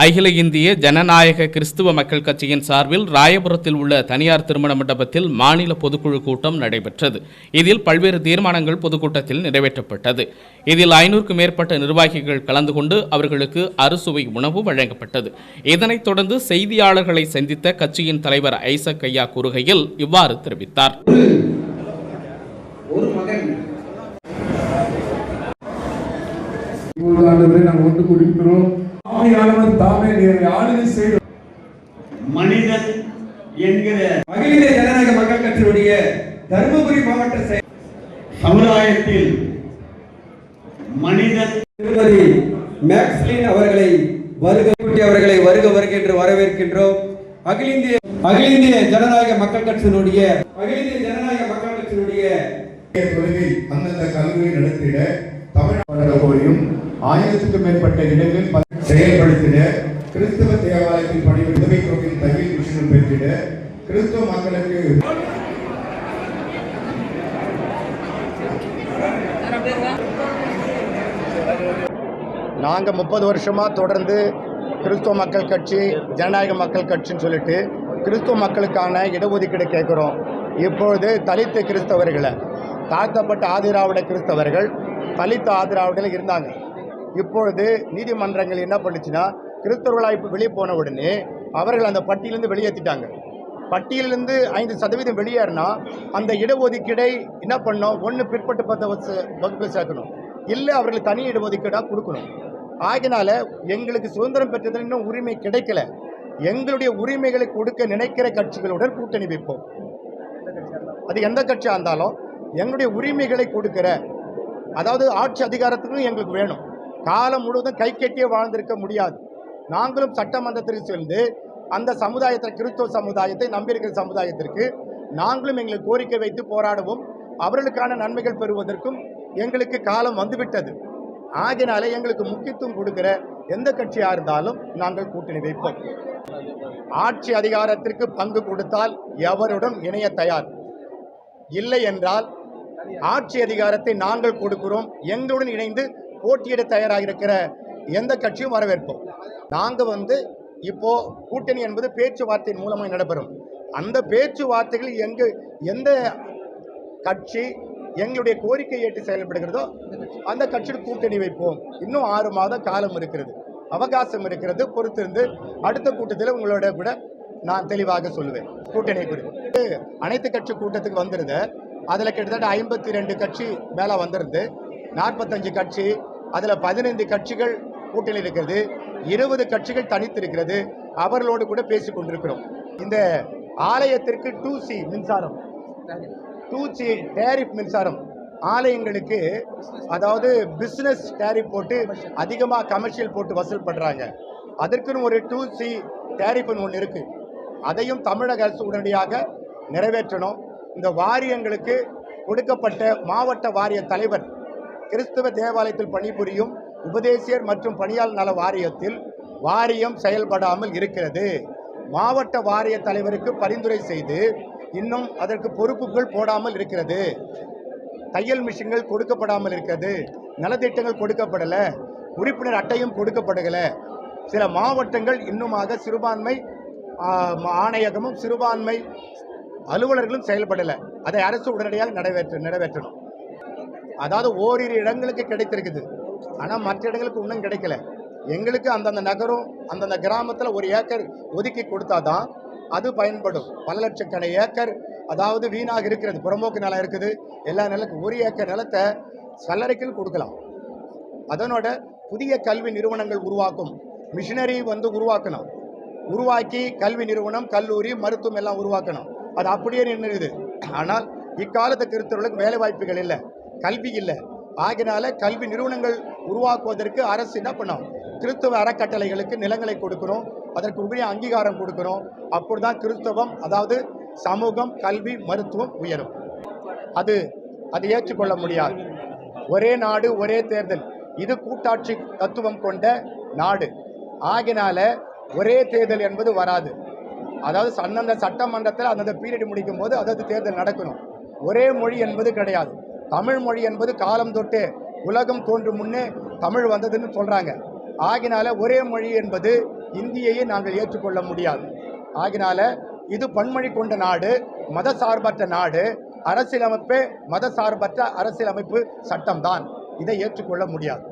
அகில இந்திய ஜனநாயக கிறிஸ்துவ மக்கள் கட்சியின் சார்பில் ராயபுரத்தில் உள்ள தனியார் திருமண மண்டபத்தில் மாநில பொதுக்குழு கூட்டம் நடைபெற்றது. இதில் பல்வேறு தீர்மானங்கள் பொதுக்கூட்டத்தில் நிறைவேற்றப்பட்டது. இதில் ஐநூறுக்கும் மேற்பட்ட நிர்வாகிகள் கலந்து கொண்டு அவர்களுக்கு அறுசுவை உணவு வழங்கப்பட்டது. இதனைத் தொடர்ந்து செய்தியாளர்களை சந்தித்த கட்சியின் தலைவர் ஐசக் ஐயா கூறுகையில் இவ்வாறு தெரிவித்தார். நாங்கள் ஒன்று கூடியிருக்கிறோம் ஆமையானவர் தாமே நேரை ஆளுகை செய்து மனிதன் என்கிற அகில ஜனநாயக மக்கள் கட்சியினுடைய தருமபுரி மாவட்ட செயல் சமுதாயத்தில் மனிதன் திருமதி மேக்ஸ்லின் அவர்களை வருக அவர்களை வருக வருக என்று வரவேற்கின்றோம். அகில இந்திய அகில இந்திய ஜனநாயக மக்கள் கட்சியினுடைய அகில இந்திய ஜனநாயக மக்கள் கட்சியினுடைய அந்தந்த கல்வியை நடத்திட கோரியும் ஆயிரத்துக்கும் மேற்பட்ட இடங்களில் செயல்படுத்திட கிறிஸ்தவ தேவாலயத்தில் பணி விடுதலை கோவில் தகவல் மிஷனும் பெற்றிட கிறிஸ்தவ மக்களுக்கு நாங்கள் முப்பது வருஷமாக தொடர்ந்து கிறிஸ்துவ மக்கள் கட்சி ஜனநாயக மக்கள் கட்சின்னு சொல்லிட்டு கிறிஸ்துவ மக்களுக்கான இடஒதுக்கீடு கேட்குறோம். இப்பொழுது தலித்த கிறிஸ்தவர்களை தாழ்த்தப்பட்ட ஆதிராவிட கிறிஸ்தவர்கள் தலித்த ஆதிராவிடர்கள் இருந்தாங்க. இப்பொழுது நீதிமன்றங்கள் என்ன பண்ணுச்சுன்னா கிறிஸ்தவர்களாய் வெளியே போன உடனே அவர்கள் அந்த பட்டியலேருந்து வெளியேற்றிட்டாங்க பட்டியலிருந்து ஐந்து சதவீதம் வெளியேறினா அந்த இடஒதுக்கீடை என்ன பண்ணோம் ஒன்று பிற்பட்டு பத்த வகுப்பில் சேர்க்கணும். இல்லை அவர்களுக்கு தனி இடஒதுக்கீடாக கொடுக்கணும். ஆகினால எங்களுக்கு சுதந்திரம் பெற்றதில் இன்னும் உரிமை கிடைக்கல. எங்களுடைய உரிமைகளை கொடுக்க நினைக்கிற கட்சிகளுடன் கூட்டணி வைப்போம். அது எந்த கட்சியாக இருந்தாலும் எங்களுடைய உரிமைகளை கொடுக்கிற அதாவது ஆட்சி அதிகாரத்துக்கும் எங்களுக்கு வேணும். காலம் முழுவதும் கை கட்டியே வாழ்ந்திருக்க முடியாது. நாங்களும் சட்டமன்றத்திற்கு சென்று அந்த சமுதாயத்தை கிறிஸ்தவ சமுதாயத்தை நம்பியிருக்கிற சமுதாயத்திற்கு நாங்களும் எங்களை கோரிக்கை வைத்து போராடவும். அவர்களுக்கான நன்மைகள் பெறுவதற்கும் எங்களுக்கு காலம் வந்துவிட்டது. ஆகினாலே எங்களுக்கு முக்கியத்துவம் கொடுக்கிற எந்த கட்சியாக இருந்தாலும் நாங்கள் கூட்டணி வைப்போம். ஆட்சி அதிகாரத்திற்கு பங்கு கொடுத்தால் எவருடன் இணைய தயார்? இல்லை என்றால் ஆட்சி அதிகாரத்தை நாங்கள் கொடுக்கிறோம். எங்களுடன் இணைந்து போட்டியிட தயாராக இருக்கிற எந்த கட்சியும் வரவேற்போம். நாங்கள் வந்து இப்போ கூட்டணி என்பது பேச்சுவார்த்தையின் மூலமாக நடைபெறும். அந்த பேச்சுவார்த்தைகள் எங்கள் எந்த கட்சி எங்களுடைய கோரிக்கை ஏற்று செயல்படுகிறதோ அந்த கட்சியோட கூட்டணி வைப்போம். இன்னும் ஆறு மாதம் காலம் இருக்கிறது. அவகாசம் இருக்கிறது. பொறுத்திருந்து அடுத்த கூட்டத்தில் உங்களோட கூட நான் தெளிவாக சொல்லுவேன். கூட்டணி குறித்து. அனைத்து கட்சி கூட்டத்துக்கு வந்திருந்த அதில் கிட்டத்தட்ட ஐம்பத்தி ரெண்டு கட்சி மேலே வந்திருந்து நாற்பத்தஞ்சு கட்சி அதில் பதினைந்து கட்சிகள் கூட்டணியில் இருக்கிறது. இருபது கட்சிகள் தனித்து இருக்கிறது அவர்களோடு கூட பேசி கொண்டிருக்கிறோம். இந்த ஆலயத்திற்கு டூ சி மின்சாரம். டூ சி டேரிஃப் மின்சாரம். ஆலயங்களுக்கு அதாவது பிஸ்னஸ் டேரிஃப் போட்டு அதிகமாக கமர்ஷியல் போட்டு வசூல் பண்ணுறாங்க அதற்குன்னு ஒரு டூ சி டேரிஃப்னு ஒன்று இருக்குது அதையும் தமிழக அரசு உடனடியாக நிறைவேற்றணும். இந்த வாரியங்களுக்கு கொடுக்கப்பட்ட மாவட்ட வாரிய தலைவர் கிறிஸ்தவ தேவாலயத்தில் பணிபுரியும் உபதேசியர் மற்றும் பணியாளர் நல வாரியத்தில் வாரியம் செயல்படாமல் இருக்கிறது. மாவட்ட வாரிய தலைவருக்கு பரிந்துரை செய்து இன்னும் அதற்கு பொறுப்புகள் போடாமல் இருக்கிறது. தையல் மிஷின்கள் கொடுக்கப்படாமல் இருக்கிறது. நலத்திட்டங்கள் கொடுக்கப்படலை. உறுப்பினர் அட்டையும் கொடுக்கப்படலை. சில மாவட்டங்கள் இன்னுமாக சிறுபான்மை ஆணையகமும் சிறுபான்மை அலுவலர்களும் செயல்படலை. அதை அரசு உடனடியாக நிறைவேற்ற நிறைவேற்றணும். அதாவது ஓரிரு இடங்களுக்கு கிடைத்திருக்குது. ஆனால் மற்ற இடங்களுக்கு இன்னும் கிடைக்கல. எங்களுக்கு அந்தந்த நகரம் அந்தந்த கிராமத்தில் ஒரு ஏக்கர் ஒதுக்கி கொடுத்தாதான் அது பயன்படும். பல லட்சக்கண ஏக்கர் அதாவது வீணாக இருக்கிறது. புறம்போக்கு நிலம் இருக்குது. எல்லா நிலத்துக்கும் ஒரு ஏக்கர் நிலத்தை சல்லறைக்கில் கொடுக்கலாம். அதனோட புதிய கல்வி நிறுவனங்கள் உருவாக்கும். மிஷினரி வந்து உருவாக்கணும். உருவாக்கி கல்வி நிறுவனம் கல்லூரி மருத்துவம் எல்லாம் உருவாக்கணும். அது அப்படியே நின்றுது. ஆனால் இக்காலத்து கிறிஸ்தவர்களுக்கு வேலை வாய்ப்புகள் இல்லை. கல்வி இல்லை. ஆகினால கல்வி நிறுவனங்கள் உருவாக்குவதற்கு அரசு என்ன பண்ணும்? கிறிஸ்தவ அறக்கட்டளைகளுக்கு நிலங்களை கொடுக்கணும் அதற்கு உரிய அங்கீகாரம் கொடுக்கணும் தான் கிறிஸ்தவம் அதாவது சமூகம் கல்வி மருத்துவம் உயரும். அது அது ஏற்றுக்கொள்ள முடியாது. ஒரே நாடு ஒரே தேர்தல். இது கூட்டாட்சி தத்துவம் கொண்ட நாடு. ஆகினால ஒரே தேர்தல் என்பது வராது. அதாவது அந்தந்த சட்டமன்றத்தில் அந்தந்த பீரியட் முடிக்கும் போது அதாவது தேர்தல் நடக்கணும். ஒரே மொழி என்பது கிடையாது. தமிழ் மொழி என்பது காலம் தொட்டு உலகம் தோன்றும் முன்னே தமிழ் வந்ததுன்னு சொல்கிறாங்க ஆகினால ஒரே மொழி என்பது இந்தியையே நாங்கள் ஏற்றுக்கொள்ள முடியாது. ஆகினால இது பன்மொழி கொண்ட நாடு மதசார்பற்ற நாடு அரசியலமைப்பே மதசார்பற்ற அரசியலமைப்பு சட்டம்தான். இதை ஏற்றுக்கொள்ள முடியாது.